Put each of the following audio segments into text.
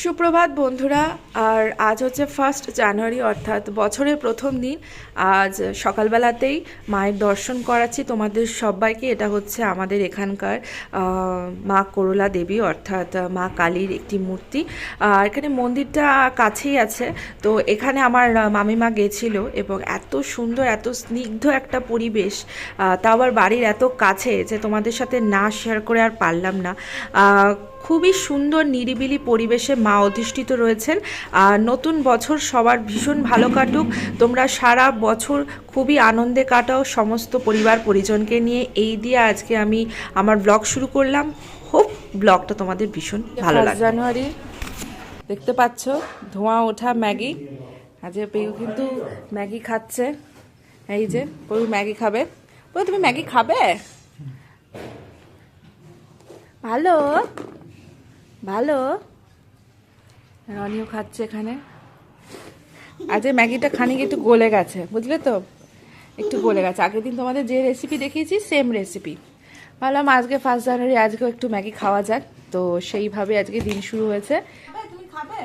সুপ্রভাত বন্ধুরা, আর আজ হচ্ছে ফার্স্ট জানুয়ারি অর্থাৎ বছরের প্রথম দিন। আজ সকালবেলাতেই মায়ের দর্শন করাচ্ছি তোমাদের সবাইকে। এটা হচ্ছে আমাদের এখানকার মা করলা দেবী, অর্থাৎ মা কালীর একটি মূর্তি। আর এখানে মন্দিরটা কাছেই আছে। তো এখানে আমার মামিমা গেছিল এবং এত সুন্দর, এত স্নিগ্ধ একটা পরিবেশ তাও আবার বাড়ির এত কাছে যে তোমাদের সাথে না শেয়ার করে আর পারলাম না। খুবই সুন্দর নিরিবিলি পরিবেশে মা অধিষ্ঠিত রয়েছেন। আর নতুন বছর সবার ভীষণ ভালো কাটুক। তোমরা সারা বছর খুবই আনন্দে কাটাও সমস্ত পরিবার পরিজনকে নিয়ে। এই দিয়ে আজকে আমি আমার ব্লগ শুরু করলাম। হোপ ব্লগটা তোমাদের ভীষণ ভালো লাগে জানুয়ারি দেখতে পাচ্ছ ধোঁয়া ওঠা ম্যাগি। আজ পেউ কিন্তু ম্যাগি খাচ্ছে। এই যে পেউ ম্যাগি খাবে। তুমি ম্যাগি খাবে? ভালো। ভালো? রনিও খাচ্ছে এখানে। আজ ম্যাগিটা খানিক একটু গলে গেছে বুঝলে তো? একটু গলে গেছে। আগের দিন তোমাদের যে রেসিপি দেখিয়েছি সেম রেসিপি ভাবলাম আজকে ফার্স্ট জানুয়ারি আজকেও একটু ম্যাগি খাওয়া যাক। তো সেইভাবে আজকে দিন শুরু হয়েছে। তুমি খাবে?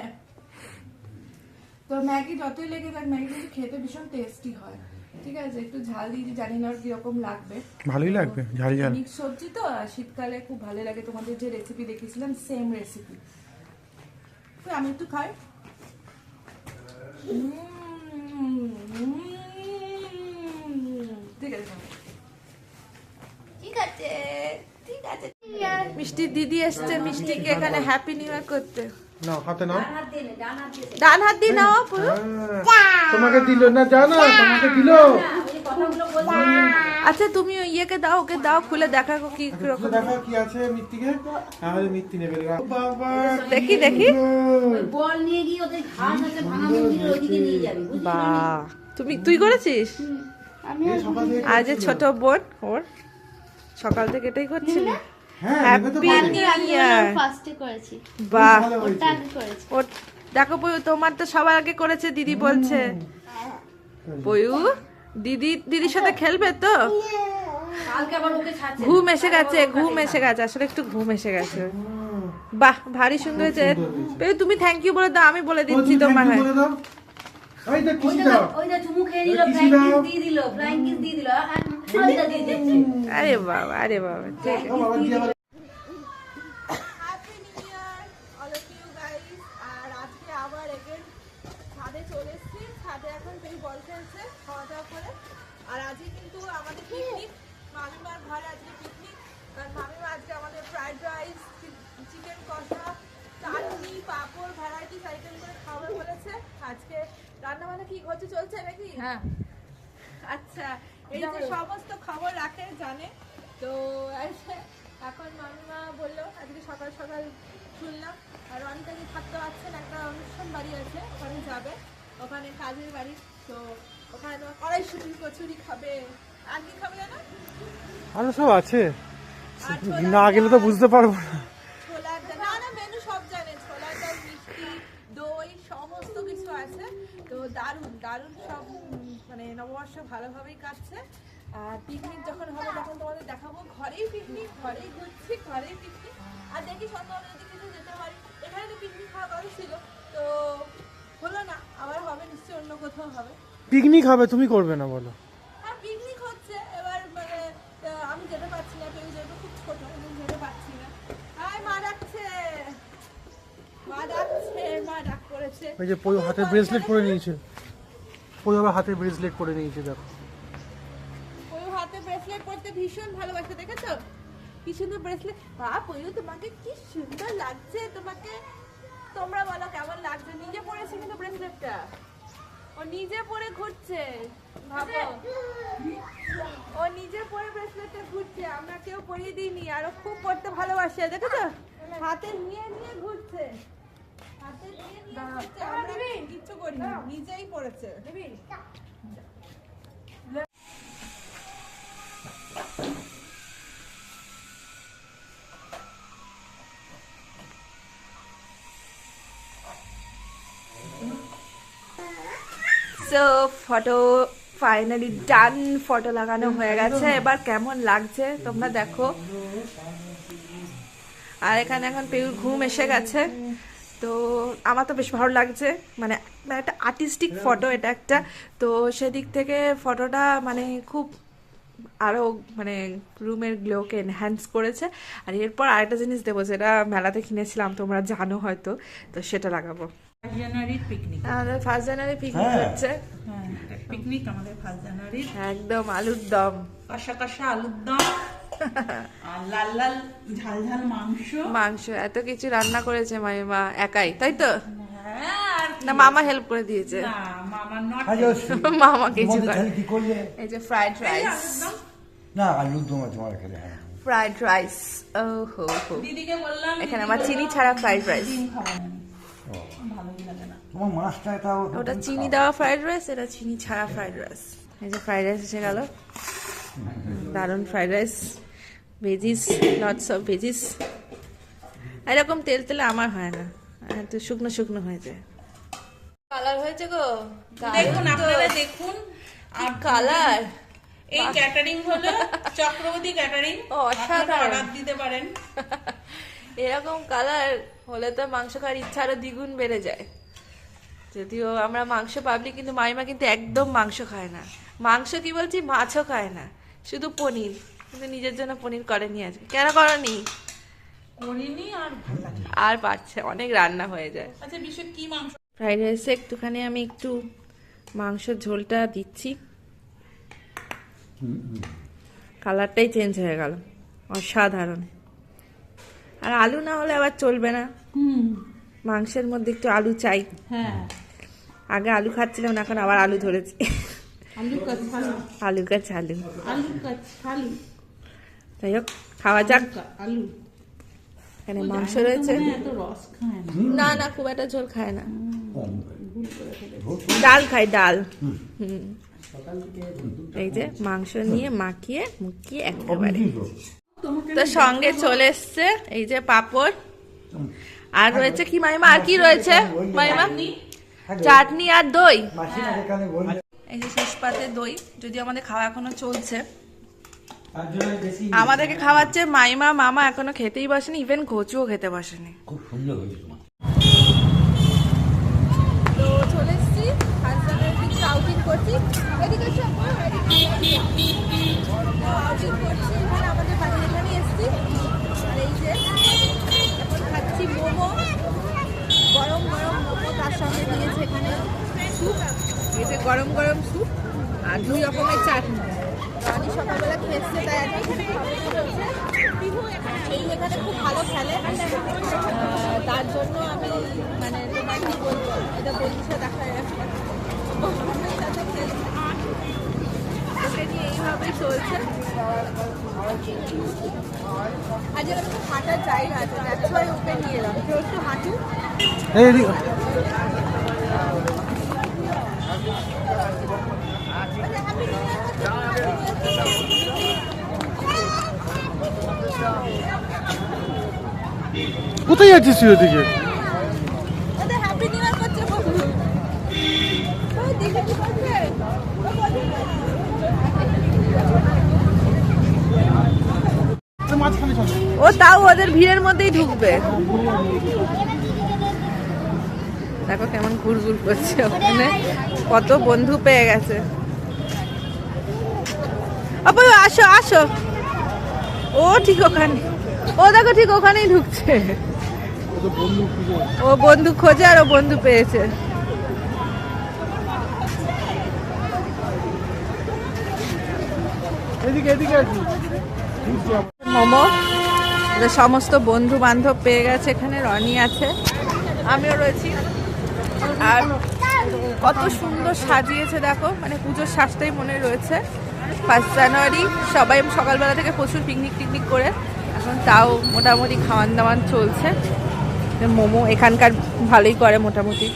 তো ম্যাগি যতই লেগে যাক ম্যাগি কিন্তু খেতে ভীষণ টেস্টি হয়। ঠিক আছে একটু ঝাল দিয়ে জানি না কীরকম লাগবে। ভালোই লাগবে ঝাল ঝাল সবজি তো শীতকালে খুব ভালো লাগে। তোমাদের যে রেসিপি দেখিয়েছিলাম সেম রেসিপি আমি একটু খাই। ঠিক আছে। ঠিক আছে ঠিক আছে। মিষ্টি দিদি এসছে মিষ্টিকে এখানে হ্যাপি নিউ ইয়ার করতে। নাও হাতে নাও। ডান হাত দিয়ে নাও পুরো। হ্যাঁ, তোমাকে দিল না জানো তোমাকে দিল। না, ওই যে কথাগুলো বলছি। আচ্ছা তুমি ওই ইয়েকে দাও ওকে দাও খুলে দেখা কি কীরকম। দেখো কি আছে মৃত্তিকে? তাহলে মৃত্তি নেবে বাবা দেখি দেখি। ওই বল নিয়ে গিয়ে ওদের ঘাস আছে ভাঙা মন্দিরের ওইদিকে নিয়ে যাবি বা তুমি তুই করেছিস? আজ ছোট বোন ওর। সকাল থেকে এটাই করছিল। হ্যাঁ দেখো পয়ু তোমার তো সবার আগে করেছে দিদি বলছে। পয়ু দিদি দিদির সাথে খেলবে তো? কালকে আবার ওকে ছাড়ছে। ঘুম এসে গেছে ঘুম এসে গেছে আসলে একটু ঘুম এসে গেছে। বাহ ভারী সুন্দর হয়েছে। তুমি থ্যাংক ইউ বলে দাও আমি বলে দিচ্ছি তোমার হয়। ওই দেখ ওই দাও ওই যে চুমু খেয়ে নিল কিসি ফ্লাইং কিস দিয়ে দিল ফ্লাইং কিস দিয়ে দিল আর দিয়ে আরে বাবা আরে বাবা ঠিক। আছে ও বাবা দিয়ে আবার happy new year all of you guys আর আজকে আর কিন্তু আমাদের পিকনিক মামিমার ঘরে আজকে পিকনিক কারণ মামিমা আজকে আমাদের ফ্রাইড রাইস চিকেন কষা চাটনি পাঁপড় ভ্যারাইটিস আইটেম করে খাবার বলেছে। আজকে রান্না বান্না কি হচ্ছে চলছে নাকি? হ্যাঁ। আচ্ছা এই যে সমস্ত খবর রাখে জানে। তো এখন মামিমা বলল আজকে সকাল সকাল শুনলাম আর অনেকে থাকতে পারছেন একটা অনুষ্ঠান বাড়ি আছে ওখানে যাবে। ওখানে কাজের বাড়ি তো ওখানে তোমার কড়াইশুটি কচুরি খাবে। আর কি খাবে না আরও সব আছে। না গেলে তো বুঝতে পারব না ছোলার ডাল না না মেনু সব জানে ছোলার ডাল মিষ্টি দই সমস্ত কিছু আছে। তো দারুণ দারুণ সব মানে নববর্ষ ভালোভাবেই কাটছে। আর পিকনিক যখন হবে তখন তোমাদের দেখাবো। ঘরেই পিকনিক ঘরেই ঘুরছি ঘরেই পিকনিক আর দেখি সন্ধ্যাবেলা যদি কিছু যেতে পারি। এখানে তো পিকনিক খাওয়া কথা ছিল। তো হলো না আবার হবে নিশ্চয়ই অন্য কোথাও হবে। পিকনিক হবে তুমি করবে না বলো। হ্যাঁ পিকনিক হচ্ছে। এবার মানে আমি যেতে পারছি না কেউ যেহেতু খুব ছোট যেতে পারছি না। আয় মা ডাকছে। ওই যে পয়ু হাতে ব্রেসলেট পরে নিয়েছে। পয়ু আবার হাতে ব্রেসলেট পরে নিয়েছে দেখো। ওই হাতে ব্রেসলেট পরতে ভীষণ ভালোবাসে দেখেছ? কি সুন্দর ব্রেসলেট। বাপ ওই তোমাকে কি সুন্দর লাগছে তোমাকে। তোমরা বলো কেমন লাগছে? নিজে পরেছে কিন্তু ব্রেসলেটটা? ও নিজে পরে ঘুরছে ভাবো। ও নিজে পরে ব্রেসলেটটা ঘুরছে আমরা কেউ পরিয়ে দিইনি আর ও খুব পড়তে ভালোবাসে দেখেছ? হাতে নিয়ে নিয়ে ঘুরছে। So photo finally done photo লাগানো হয়ে গেছে। এবার কেমন লাগছে তোমরা দেখো। আর এখানে এখন পেউর ঘুম এসে গেছে। তো আমার তো বেশ ভালো লাগছে। মানে মানে একটা আর্টিস্টিক ফটো এটা একটা। তো সেদিক থেকে ফটোটা মানে খুব আরও মানে রুমের গ্লোকে এনহ্যান্স করেছে। আর এরপর আরেকটা জিনিস দেবো যেটা মেলাতে কিনেছিলাম তোমরা জানো হয়তো তো সেটা লাগাবো। জানুয়ারির পিকনিক আমাদের ফার্স্ট জানুয়ারি পিকনিক হচ্ছে। হ্যাঁ পিকনিক আমাদের ফার্স্ট জানুয়ারির একদম আলুর দম। কষা কষা আলুর দম। লাল লাল ঝাল ঝাল মাংস। মাংস এত কিছু রান্না করেছে মামিমা একাই তাই তো? হ্যাঁ না মামা হেল্প করে দিয়েছে। না মামার নট মামা কিছু এই যে ফ্রাইড রাইস না আলুর দম তোমার এখানে হ্যাঁ। ফ্রাইড রাইস ও হো হো। দিদিকে বললাম এখানে আমার চিনি ছাড়া ফ্রাইড রাইস তোমার মাছটা এটাও ওটা চিনি দেওয়া ফ্রাইড রাইস এটা চিনি ছাড়া ফ্রাইড রাইস এই যে ফ্রাইড রাইস এসে গেল। দারুণ fried rice veggies lots of veggies এরকম তেল তেলে আমার হয় না। একটু শুকনো শুকনো হয়ে যায়। কালার হয়েছে গো। দেখুন আপনারা দেখুন আর কালার এই ক্যাটারিং হলো চক্রবর্তী ক্যাটারিং অসাধারণ। দিতে পারেন। এরকম কালার হলে তো মাংস খাওয়ার ইচ্ছা আরও দ্বিগুণ বেড়ে যায়। যদিও আমরা মাংস পাবলি কিন্তু মাইমা কিন্তু একদম মাংস খায় না। মাংস কি বলছি? মাছও খায় না। শুধু পনির। কিন্তু নিজের জন্য পনির করেনি আজকে। কেন করনি? করিনি আর। আর পারছে অনেক রান্না হয়ে যায়। আচ্ছা বিষয় কি মাংস? ফ্রাইড রাইসে একটুখানি আমি একটু মাংসের ঝোলটা দিচ্ছি। কালারটাই চেঞ্জ হয়ে গেল অসাধারণ। আর আলু না হলে আবার চলবে না। হুম। মাংসের মধ্যে একটু আলু চাই। হ্যাঁ। আগে আলু খাচ্ছিলাম না এখন আবার আলু ধরেছি। আলু কাছালু আলু গাছ আলু আলু কাছালু যাই হোক খাওয়া যাক। আলু এখানে মাংস রয়েছে। এত রস খায় না। না না খুব একটা ঝোল খায় না। ডাল খায় ডাল। হুম। এই যে মাংস নিয়ে মাখিয়ে মুখিয়ে একেবারে। তো সঙ্গে চলে এসছে এই যে পাপড়। আর রয়েছে কি মাইমা? আর কি রয়েছে? মাইমা? চাটনি? আর দই। এই যে শেষ পাতে দই। যদি আমাদের খাওয়া এখনও চলছে। আমাদেরকে খাওয়াচ্ছে মাইমা মামা এখনও খেতেই বসেনি ইভেন কচুও খেতে বসেনি। খুব সুন্দর হয়েছে তোমার। তো চলে এসেছি হাজব্যান্ডের কিছু আউটিং করছি। এদিকে। আউটিং করছি এখানে আমাদের বাড়ির এখানে এসেছি। আর এই যে এখন খাচ্ছি মোমো গরম গরম মোমো তার সঙ্গে দিয়েছে এখানে স্যুপ এই যে গরম গরম স্যুপ আর দুই রকমের চাটনি। রানি সকালবেলা খেয়ে এসছে তাই এই এখানে খুব ভালো খেলে। তার জন্য আমি মানে তোমার বলব? এটা বন্ধুর দেখা বন্ধুদের সাথে নিয়ে এইভাবেই চলছে। এখানে খুব হাঁটার জায়গা আছে দ্যাটস ওয়াই ওকে নিয়ে এলাম। একটু হাঁটু। কোথায় যাচ্ছিস তুই ওদিকে? ও তাও ওদের ভিড়ের মধ্যেই ঢুকবে। দেখো কেমন ঘুরঘুর করছে ওখানে। কত বন্ধু পেয়ে গেছে। আসো আসো। ও ঠিক ওখানে ও দেখো ঠিক ওখানেই ঢুকছে। ও বন্ধু খুঁজে আর ও বন্ধু পেয়েছে। মোমো। সমস্ত বন্ধু বান্ধব পেয়ে গেছে এখানে রনি আছে আমিও রয়েছি। আর কত সুন্দর সাজিয়েছে দেখো মানে পুজোর সাজটাই মনে রয়েছে। ফার্স্ট জানুয়ারি সবাই সকালবেলা থেকে প্রচুর পিকনিক টিকনিক করে এখন তাও মোটামুটি খাওয়ান দাওয়ান চলছে। মোমো এখানকার ভালোই করে মোটামুটি।